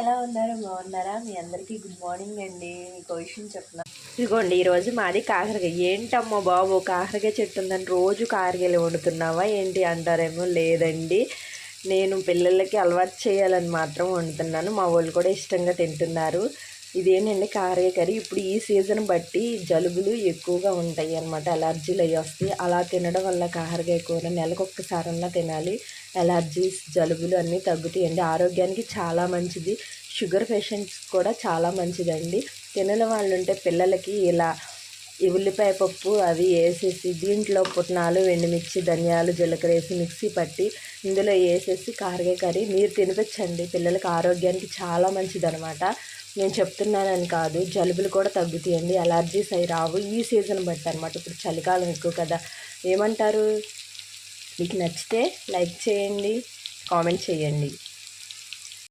ఎలా ఉన్నారు? బాగున్నారా? మీ అందరికీ గుడ్ మార్నింగ్ అండి. మీకు విషయం చెప్తున్నా. ఇదిగోండి ఈరోజు మాది కాకరకాయ. ఏంటమ్మో బాబు కాకరకాయ చెట్టు ఉందని రోజు కాకరకాయలు వండుతున్నావా? ఏంటి అంటారేమో లేదండి. నేను పిల్లలకి అలవాటు చేయాలని మాత్రం వండుతున్నాను. మా వాళ్ళు కూడా ఇష్టంగా తింటున్నారు. ఇదేనండి కాకరకాయ కర్రీ? ఇప్పుడు ఈ సీజన్ బట్టి జలుబులు ఎక్కువగా ఉంటాయి అన్నమాట. అలర్జీలు అయ్యి వస్తాయి. అలా తినడం వల్ల కాకరకాయ కూర నెలకు ఒక్కసారన్నా తినాలి. ఎలర్జీస్ జలుబులు అన్నీ తగ్గుతాయండి. ఆరోగ్యానికి చాలా మంచిది. షుగర్ పేషెంట్స్ కూడా చాలా మంచిదండి. తినని వాళ్ళు ఉంటే పిల్లలకి ఇలా ఈ ఉల్లిపాయ పప్పు అవి వేసేసి దీంట్లో పుట్నాలు ఎండుమిర్చి ధనియాలు జీలకర్ర వేసి మిక్సీ పట్టి ఇందులో వేసేసి కారకాయ కర్రీ మీరు తినిపించండి. పిల్లలకి ఆరోగ్యానికి చాలా మంచిది అనమాట నేను చెప్తున్నానని కాదు. జలుబులు కూడా తగ్గుతాయండి. అలర్జీస్ అవి రావు. ఈ సీజన్ బట్టి అనమాట ఇప్పుడు చలికాలం ఎక్కువ కదా. ఏమంటారు? మీకు నచ్చితే లైక్ చేయండి. కామెంట్ చేయండి.